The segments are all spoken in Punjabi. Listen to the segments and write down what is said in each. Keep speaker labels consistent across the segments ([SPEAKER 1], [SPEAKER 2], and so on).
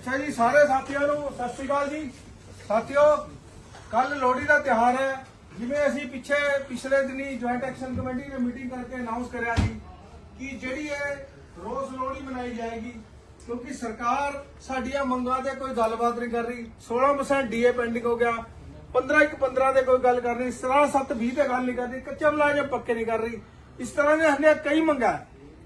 [SPEAKER 1] ਅੱਛਾ ਜੀ, ਸਾਰੇ ਸਾਥੀਆਂ ਨੂੰ ਸਤਿ ਸ਼੍ਰੀ ਅਕਾਲ ਜੀ। ਸਾਥੀਓ ਕੱਲ ਲੋਹੜੀ ਦਾ ਤਿਉਹਾਰ ਹੈ। ਜਿਵੇਂ ਅਸੀਂ ਪਿੱਛੇ ਪਿਛਲੇ ਦਿਨੀ ਜੁਆਇੰਟ ਐਕਸ਼ਨ ਕਮੇਟੀ ਨੇ ਮੀਟਿੰਗ ਕਰਕੇ ਅਨਾਉਂਸ ਕਰਿਆ ਸੀ ਕਿ ਜਿਹੜੀ ਇਹ ਰੋਜ਼ ਲੋਹੜੀ ਮਨਾਈ ਜਾਏਗੀ, ਕਿਉਂਕਿ ਸਰਕਾਰ ਸਾਡੀਆਂ ਮੰਗਾਂ ਤੇ ਕੋਈ ਗੱਲਬਾਤ ਨਹੀਂ ਕਰ ਰਹੀ। 16% ਡੀਏ ਪੈਂਡਿੰਗ ਹੋ ਗਿਆ। 15 ਇੱਕ 15 ਤੇ ਕੋਈ ਗੱਲ ਕਰ ਰਹੀ। 7 20 ਤੇ ਗੱਲ ਨਹੀਂ ਕਰ ਰਹੀ। ਕੱਚੇ ਮੁਲਾਜ਼ਮ ਪੱਕੇ ਨਹੀਂ ਕਰ ਰਹੀ। ਇਸ ਤਰ੍ਹਾਂ ਦੇ ਹਨੇ ਕਈ ਮੰਗਾਂ।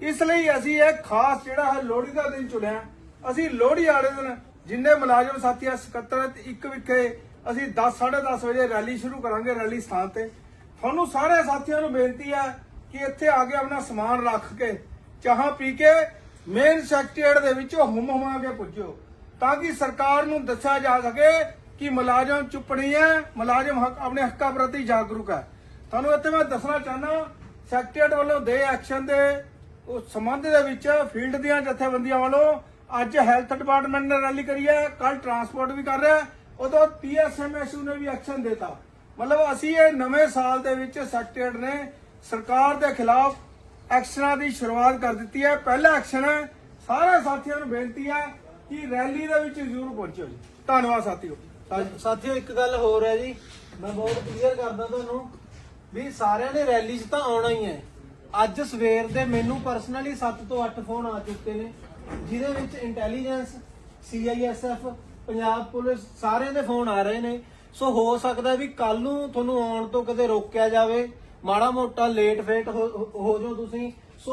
[SPEAKER 1] ਇਸ ਲਈ ਅਸੀਂ ਇਹ ਖਾਸ ਜਿਹੜਾ ਹੈ ਲੋਹੜੀ ਦਾ ਦਿਨ ਚੁਣਿਆ। ਅਸੀਂ ਲੋਹੜੀ ਵਾਲੇ ਦਿਨ ਜਿੰਨੇ ਮੁਲਾਜ਼ਮ ਸਾਥੀਆਂ, ਸਕੱਤਰ ਇੱਕ ਵਿਖੇ ਅਸੀਂ 10 10:30 ਵਜੇ ਰੈਲੀ ਸ਼ੁਰੂ ਕਰਾਂਗੇ ਰੈਲੀ ਸਥਾਨ ਤੇ। ਤੁਹਾਨੂੰ ਸਾਰੇ ਸਾਥੀਆਂ ਨੂੰ ਬੇਨਤੀ ਹੈ ਕਿ ਇੱਥੇ ਆ ਕੇ ਆਪਣਾ ਸਮਾਨ ਰੱਖ ਕੇ ਚਾਹਾਂ ਪੀ ਕੇ ਮੇਨ ਸੈਕਟਰੀਏਟ ਦੇ ਵਿੱਚ ਹੁਮ ਹੁਮਾ ਕੇ ਪੁੱਜੋ, ਤਾਂ ਕਿ ਸਰਕਾਰ ਨੂੰ ਦੱਸਿਆ ਜਾ ਸਕੇ ਕਿ ਮੁਲਾਜ਼ਮ ਚੁੱਪ ਨਹੀਂ ਹੈ, ਮੁਲਾਜ਼ਮ ਹੱਕ, ਆਪਣੇ ਹੱਕਾਂ ਪ੍ਰਤੀ ਜਾਗਰੂਕ ਹੈ। ਤੁਹਾਨੂੰ ਇੱਥੇ ਮੈਂ ਦੱਸਣਾ ਚਾਹਨਾ ਸੈਕਟਰੀਏਟ ਵੱਲੋਂ ਦੇ ਐਕਸ਼ਨ ਦੇ ਉਹ ਸੰਬੰਧ ਦੇ ਵਿੱਚ ਫੀਲਡ ਦੀਆਂ ਜਥੇਬੰਦੀਆਂ ਵੱਲੋਂ ਅੱਜ ਹੈਲਥ ਡਿਪਾਰਟਮੈਂਟ ਨੇ ਰੈਲੀ ਕਰੀ ਹੈ ਕੱਲ ਟਰਾਂਸਪੋਰਟ ਵੀ ਕਰ ਰਿਹਾ ਉਦੋਂ ਪੀਐਸਐਮਐਸਯੂ ਨੇ ਵੀ ਐਕਸ਼ਨ ਦਿੱਤਾ। ਮਤਲਬ ਅਸੀਂ ਇਹ ਨਵੇਂ ਸਾਲ ਦੇ ਵਿੱਚ ਸੈਕਟਰੀਏਟ ਨੇ, ਸਰਕਾਰ ਦੇ ਖਿਲਾਫ ਐਕਸ਼ਨਾਂ ਦੀ ਸ਼ੁਰੂਆਤ ਕਰ ਦਿੱਤੀ ਹੈ। ਪਹਿਲਾ ਐਕਸ਼ਨ ਹੈ, ਸਾਰੇ ਸਾਥੀਆਂ ਨੂੰ ਬੇਨਤੀ ਹੈ ਕਿ ਰੈਲੀ ਦੇ ਵਿੱਚ ਜ਼ਰੂਰ ਪਹੁੰਚਿਓ ਜੀ। ਧੰਨਵਾਦ ਸਾਥੀਓ।
[SPEAKER 2] ਸਾ- ਸਾਥੀਓ, ਇੱਕ ਗੱਲ ਹੋਰ ਹੈ ਜੀ। ਮੈਂ ਬਹੁਤ ਕਲੀਅਰ ਕਰਦਾ ਤੁਹਾਨੂੰ ਵੀ ਸਾਰਿਆਂ ਨੇ ਰੈਲੀ 'ਚ ਤਾਂ ਆਉਣਾ ਹੀ ਹੈ। ਅੱਜ ਸਵੇਰ ਦੇ ਮੈਨੂੰ ਪਰਸਨਲੀ 7 ਤੋਂ 8 ਫੋਨ ਆ ਚੁੱਕੇ ਨੇ। ਜਿਹਦੇ ਵਿੱਚ ਇੰਟੈਲੀਜੈਂਸ ਸੀਆਈਐਸਐਫ ਪੰਜਾਬ ਪੁਲਿਸ ਸਾਰਿਆਂ ਦੇ ਫੋਨ ਆ ਰਹੇ ਨੇ। ਸੋ ਹੋ ਸਕਦਾ ਵੀ ਕੱਲ ਨੂੰ ਤੁਹਾਨੂੰ ਆਉਣ ਤੋਂ ਕਦੇ ਰੋਕਿਆ ਜਾਵੇ, ਮਾੜਾ ਮੋਟਾ ਲੇਟ ਫੇਟ ਹੋ ਜਾਓ ਤੁਸੀਂ। ਸੋ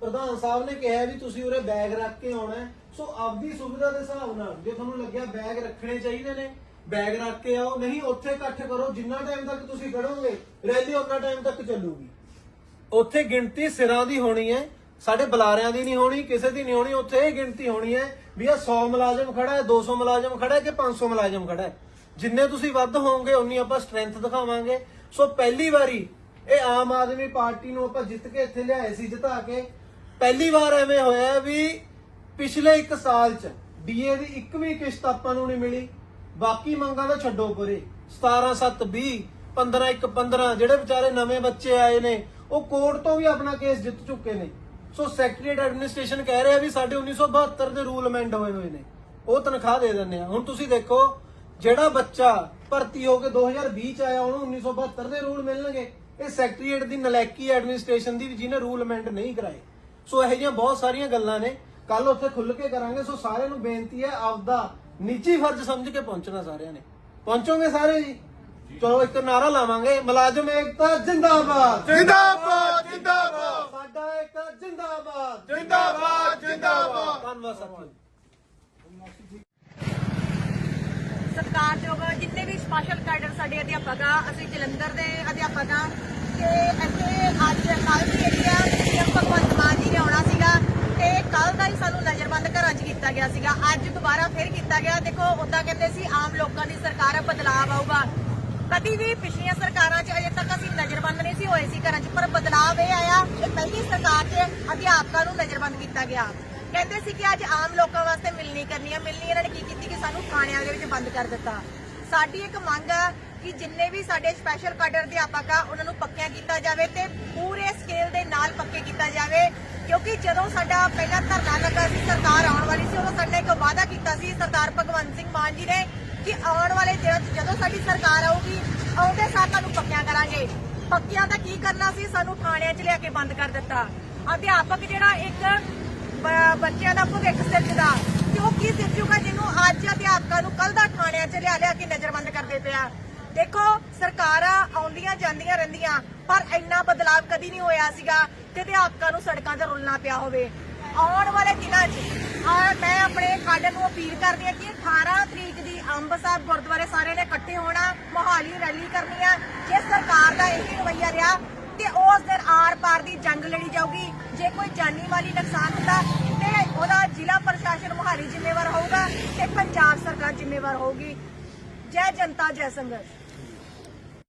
[SPEAKER 2] ਪ੍ਰਧਾਨ ਸਾਹਿਬ ਨੇ ਕਿਹਾ ਵੀ ਤੁਸੀਂ ਉਰੇ ਬੈਗ ਰੱਖ ਕੇ ਆਉਣਾ ਸੋ ਆਪਦੀ ਸੁਵਿਧਾ ਦੇ ਹਿਸਾਬ ਨਾਲ ਜੇ ਤੁਹਾਨੂੰ ਲੱਗਿਆ ਬੈਗ ਰੱਖਣੇ ਚਾਹੀਦੇ ਨੇ ਬੈਗ ਰੱਖ ਕੇ ਆਓ। ਨਹੀਂ, ਉੱਥੇ ਇਕੱਠ ਕਰੋ, ਜਿੰਨਾ ਟਾਈਮ ਤੱਕ ਤੁਸੀਂ ਖੜੋਗੇ ਰੈਲੀ ਉਹਨਾਂ ਟਾਈਮ ਤੱਕ ਚੱਲੂਗੀ। ਉੱਥੇ ਗਿਣਤੀ ਸਿਰਾਂ ਦੀ ਹੋਣੀ ਹੈ। ਸਾਡੇ ਬੁਲਾਰਿਆਂ ਦੀ ਨਹੀਂ ਹੋਣੀ, ਕਿਸੇ ਦੀ ਨਹੀਂ ਹੋਣੀ, ਉੱਥੇ ਇਹ ਗਿਣਤੀ ਹੋਣੀ ਹੈ ਵੀ ਇਹ 100 ਮੁਲਾਜ਼ਮ ਖੜਾ ਹੈ 200 ਮੁਲਾਜ਼ਮ ਖੜਾ ਹੈ ਕਿ 500 ਮੁਲਾਜ਼ਮ ਖੜਾ ਹੈ। ਜਿੰਨੇ ਤੁਸੀਂ ਵੱਧ ਹੋਵੋਗੇ, ਉਨੀ ਆਪਾਂ ਸਟਰੈਂਥ ਦਿਖਾਵਾਂਗੇ। ਸੋ ਪਹਿਲੀ ਵਾਰੀ ਇਹ ਆਮ ਆਦਮੀ ਪਾਰਟੀ ਨੂੰ ਆਪਾਂ ਜਿੱਤ ਕੇ ਇੱਥੇ ਲਿਆਏ ਸੀ, ਜਿਤਾ ਕੇ। ਪਹਿਲੀ ਵਾਰ ਐਵੇਂ ਹੋਇਆ ਵੀ ਪਿਛਲੇ 1 ਸਾਲ ਚ ਡੀਏ ਦੀ ਇੱਕ ਵੀ ਕਿਸ਼ਤ ਆਪਾਂ ਨੂੰ ਨਹੀਂ ਮਿਲੀ। ਬਾਕੀ ਮੰਗਾਂ ਤਾਂ ਛੱਡੋ ਪਰੇ। 17 7 20 15 1 15 ਜਿਹੜੇ ਵਿਚਾਰੇ ਨਵੇਂ ਬੱਚੇ ਆਏ ਨੇ, ਉਹ ਕੋਰਟ ਤੋਂ ਵੀ ਆਪਣਾ ਕੇਸ ਜਿੱਤ ਚੁੱਕੇ ਨੇ। ਸੋ ਸੈਕਟਰੀਏਟ ਐਡਮਿਨਿਸਟ੍ਰੇਸ਼ਨ ਕਹਿ ਰਿਹਾ ਵੀ ਸਾਡੇ 1972 ਦੇ ਰੂਲ ਅਮੈਂਡ ਹੋਏ ਹੋਏ ਨੇ। ਉਹ ਤਨਖਾਹ ਦੇ ਦਿੰਦੇ ਆ। ਹੁਣ ਤੁਸੀਂ ਦੇਖੋ, ਜਿਹੜਾ ਬੱਚਾ ਭਰਤੀ ਹੋ ਕੇ 2020 ਚ ਆਇਆ, ਉਹਨੂੰ 1972 ਦੇ ਰੂਲ ਮਿਲਣਗੇ। ਇਹ ਸੈਕਟਰੀਏਟ ਦੀ ਨਲਾਇਕੀ ਐਡਮਿਨਿਸਟ੍ਰੇਸ਼ਨ ਦੀ ਜਿਹਨੇ ਰੂਲ ਅਮੈਂਡ ਨਹੀਂ ਕਰਾਏ। ਸੋ ਇਹੋ ਜਿਹੀਆਂ ਬਹੁਤ ਸਾਰੀਆਂ ਗੱਲਾਂ ਨੇ। ਕੱਲ ਉੱਥੇ ਖੁੱਲ ਕੇ ਕਰਾਂਗੇ। ਸੋ ਸਾਰਿਆਂ ਨੂੰ ਬੇਨਤੀ ਹੈ, ਆਪਦਾ ਨਿੱਜੀ ਫਰਜ਼ ਸਮਝ ਕੇ ਪਹੁੰਚਣਾ ਸਾਰਿਆਂ ਨੇ। ਪਹੁੰਚੋਗੇ ਸਾਰੇ ਜੀ? ਚਲੋ, ਇੱਕ ਨਾਰਾ ਲਾਵਾਂਗੇ। ਮੁਲਾਜ਼ਮ ਏਕਤਾ, ਜਿੰਦਾਬਾਦ।
[SPEAKER 1] ਜਿੰਦਾਬਾਦ ਜਿੰਦਾਬਾਦ।
[SPEAKER 2] ਜਿੰਦਾਬਾਦ।
[SPEAKER 1] ਜਿੰਦਾਬਾਦ ਜਿੰਦਾਬਾਦ।
[SPEAKER 2] ਧੰਨਵਾਦ ਸਾਥੀਓ
[SPEAKER 3] ਸਤਿਕਾਰਯੋਗ ਜਿੰਨੇ ਵੀ ਸਪੈਸ਼ਲ ਕੈਡਰ ਸਾਡੇ ਅਧਿਆਪਕ ਆ ਅਸੀਂ ਜਲੰਧਰ ਦੇ ਅਧਿਆਪਕ ਆ ਤੇ ਇੱਥੇ ਅੱਜ ਕੱਲ ਦੀ ਜਿਹੜੀ ਆ ਸੀਐਮ ਭਗਵੰਤ ਮਾਨ ਜੀ ਨੇ ਆਉਣਾ ਸੀਗਾ ਤੇ ਕੱਲ ਦਾ ਹੀ ਸਾਨੂੰ ਨਜ਼ਰਬੰਦ ਘਰਾਂ 'ਚ ਕੀਤਾ ਗਿਆ ਸੀਗਾ। ਅੱਜ ਦੁਬਾਰਾ ਫਿਰ ਕੀਤਾ ਗਿਆ। ਦੇਖੋ ਉਦਾਂ ਕਹਿੰਦੇ ਸੀ ਆਮ ਲੋਕਾਂ ਦੀ ਸਰਕਾਰ ਬਦਲਾਅ ਆਊਗਾ। ਕਦੀ ਵੀ ਪਿਛਲੀਆਂ ਸਰਕਾਰਾਂ 'ਚ ਅਜੇ ਤੱਕ ਅਸੀਂ ਨਜ਼ਰਬੰਦ ਨਹੀਂ ਸੀ ਹੋਏ ਸੀ ਘਰਾਂ 'ਚ, ਪਰ ਬਦਲਾਅ ਇਹ ਆਇਆ ਕਿ ਪਹਿਲੀ ਸਰਕਾਰ 'ਚ ਅਧਿਆਪਕਾਂ ਨੂੰ ਨਜ਼ਰਬੰਦ ਕੀਤਾ ਗਿਆ। ਕਹਿੰਦੇ ਸੀ ਕਿ ਅੱਜ ਆਮ ਲੋਕਾਂ ਵਾਸਤੇ ਮਿਲਣੀ ਕਰਨੀ ਹੈ ਮਿਲਣੀ ਇਹਨਾਂ ਨੇ ਕੀ ਕੀਤੀ ਕਿ ਸਾਨੂੰ ਥਾਣਿਆਂ ਦੇ ਵਿੱਚ ਬੰਦ ਕਰ ਦਿੱਤਾ। ਸਾਡੀ ਇੱਕ ਮੰਗ ਆ ਕਿ ਜਿੰਨੇ ਵੀ ਸਾਡੇ ਸਪੈਸ਼ਲ ਕਾਡਰ ਅਧਿਆਪਕ ਆ, ਉਹਨਾਂ ਨੂੰ ਪੱਕਿਆ ਕੀਤਾ ਜਾਵੇ ਤੇ ਪੂਰੇ ਸਕੇਲ ਦੇ ਨਾਲ ਪੱਕੇ ਕੀਤਾ ਜਾਵੇ, ਕਿਉਂਕਿ ਜਦੋਂ ਸਾਡਾ ਪਹਿਲਾ ਧਰਨਾ ਲੱਗਾ ਸੀ, ਸਰਕਾਰ ਆਉਣ ਵਾਲੀ ਸੀ, ਉਦੋਂ ਸਾਡੇ ਇੱਕ ਵਾਅਦਾ ਕੀਤਾ ਸੀ ਸਰਦਾਰ ਭਗਵੰਤ ਸਿੰਘ ਮਾਨ ਜੀ ਨੇ ਕਿ ਆਉਣ ਵਾਲੇ ਦਿਨਾਂ 'ਚ ਜਦੋਂ ਸਾਡੀ ਸਰਕਾਰ ਆਊਗੀ, ਆਉਂਦੇ ਸਾਰ ਤੁਹਾਨੂੰ ਪੱਕਿਆਂ ਕਰਾਂਗੇ। ਪੱਕਿਆਂ ਦਾ ਕੀ ਕਰਨਾ ਸੀ? ਸਾਨੂੰ ਥਾਣਿਆਂ 'ਚ ਲਿਆ ਕੇ ਬੰਦ ਕਰ ਦਿੱਤਾ। ਅਧਿਆਪਕ ਜਿਹੜਾ ਇੱਕ ਬੱਚਿਆਂ ਦਾ ਭਵਿੱਖ ਸਿਰਜਦਾ, ਤੇ ਉਹ ਕੀ ਸਿਰਜੂਗਾ ਜਿਹਨੂੰ ਅੱਜ ਅਧਿਆਪਕਾਂ ਨੂੰ ਕੱਲ ਦਾ ਥਾਣਿਆਂ 'ਚ ਲਿਆ ਲਿਆ ਕੇ ਨਜ਼ਰਬੰਦ ਕਰਦੇ ਪਿਆ। ਦੇਖੋ, ਸਰਕਾਰਾਂ ਆਉਂਦੀਆਂ ਜਾਂਦੀਆਂ ਰਹਿੰਦੀਆਂ, ਪਰ ਇੰਨਾ ਬਦਲਾਅ ਕਦੀ ਨਹੀਂ ਹੋਇਆ ਸੀਗਾ ਕਿ ਅਧਿਆਪਕਾਂ ਨੂੰ ਸੜਕਾਂ ਤੇ ਰੁਲਣਾ ਪਿਆ ਹੋਵੇ। ਆਉਣ ਵਾਲੇ ਦਿਨਾਂ 'ਚ। ਆ ਮੈਂ ਆਪਣੇ ਕਾਡਰ ਨੂੰ ਅਪੀਲ ਕਰਦੀ ਹਾਂ ਕਿ 18 ਤਰੀਕ ਦੀ ਅੰਬ ਸਾਹਿਬ ਗੁਰਦੁਆਰੇ ਸਾਰਿਆਂ ਨੇ ਇਕੱਠੇ ਹੋਣਾ, ਮੋਹਾਲੀ ਰੈਲੀ ਕਰਨੀ ਆ। ਜੇ ਸਰਕਾਰ ਦਾ ਇਹੀ ਰਵਈਆ ਰਿਹਾ, ਤੇ ਉਸ ਦਿਨ ਆਰ ਪਾਰ ਦੀ ਜੰਗ ਲੜੀ ਜਾਊਗੀ। ਜੇ ਕੋਈ ਜਾਨੀ ਮਾਲੀ ਨੁਕਸਾਨ ਹੁੰਦਾ, ਤੇ ਉਹਦਾ ਜ਼ਿਲ੍ਹਾ ਪ੍ਰਸ਼ਾਸਨ ਮੋਹਾਲੀ ਜ਼ਿੰਮੇਵਾਰ ਹੋਊਗਾ ਤੇ ਪੰਜਾਬ ਸਰਕਾਰ ਜ਼ਿੰਮੇਵਾਰ ਹੋਊਗੀ। ਜੈ ਜਨਤਾ, ਜੈ ਸੰਘਰਸ਼।